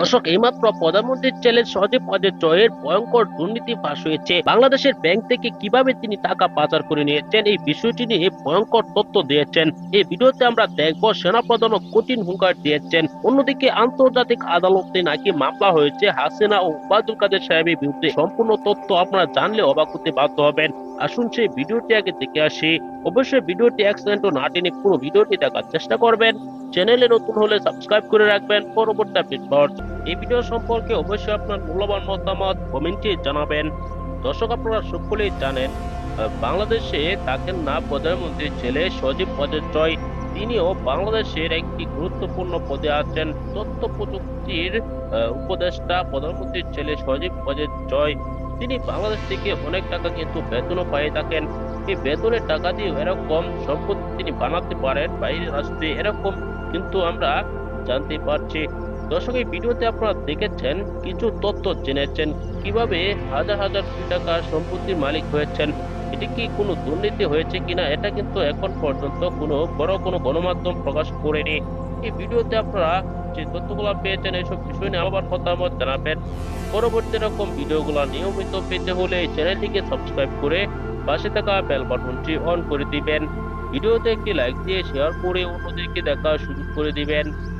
দর্শক, এইমাত্র প্রধানমন্ত্রীর ছেলে সজীব অজয় জয়ের ভয়ঙ্কর দুর্নীতি ফাঁস হয়েছে। বাংলাদেশের ব্যাংক থেকে কীভাবে তিনি টাকা পাচার করে নিয়েছেন, এই বিষয়টি নিয়ে ভয়ঙ্কর তথ্য দিয়েছেন। এই ভিডিওতে আমরা দেখব, সেনাপ্রধানও কঠিন হুঙ্কার দিয়েছেন। অন্যদিকে আন্তর্জাতিক আদালতে নাকি মামলা হয়েছে। হাসিনা ও ওবায়দুল কাদের সাহেবের বিরুদ্ধে সম্পূর্ণ তথ্য আপনারা জানলে অবাক হতে বাধ্য হবেন। আসুন সেই ভিডিওটি আগে দেখে আসি। অবশ্যই ভিডিওটি অ্যাক্সিডেন্ট না টেনে পুরো ভিডিওটি দেখার চেষ্টা করবেন। চ্যানেলে নতুন হলে সাবস্ক্রাইব করে রাখবেন। পরবর্তী আপডেট পাওয়ার। এই ভিডিও সম্পর্কে অবশ্যই আপনার মূল্যবান মতামত কমেন্টে জানাবেন। দর্শক, আপনারা সকলেই জানেন বাংলাদেশে থাকেন না প্রধানমন্ত্রীর ছেলে সজীব অজয় তিনিও বাংলাদেশের একটি গুরুত্বপূর্ণ পদে আছেন। তথ্য প্রযুক্তির উপদেষ্টা প্রধানমন্ত্রীর ছেলে সজীব জয় তিনি বাংলাদেশ থেকে অনেক টাকা কিন্তু বেতনও পেয়ে থাকেন। এই বেতনের টাকা দিয়ে এরকম সম্পত্তি তিনি বানাতে পারেন বাইরের রাষ্ট্রে। এরকম কিন্তু আমরা জানতে পারছি। দর্শক, এই ভিডিওতে আপনারা দেখেছেন কিছু তথ্য জেনেছেন, কীভাবে হাজার হাজার কোটি টাকার সম্পত্তির মালিক হয়েছেন, এটি কি কোনো দুর্নীতি হয়েছে কিনা, এটা কিন্তু এখন পর্যন্ত কোনো বড় কোনো গণমাধ্যম প্রকাশ করেনি। এই ভিডিওতে আপনারা যে তথ্যগুলো পেয়েছেন, এইসব বিষয় নিয়ে আবার মতামত জানাবেন। পরবর্তী রকম ভিডিওগুলো নিয়মিত পেতে হলে এই চ্যানেলটিকে সাবস্ক্রাইব করে পাশে থাকা বেল বাটনটি অন করে দিবেন। ভিডিওতে একটি লাইক দিয়ে শেয়ার করে অন্যদেরকে দেখার সুযোগ করে দিবেন।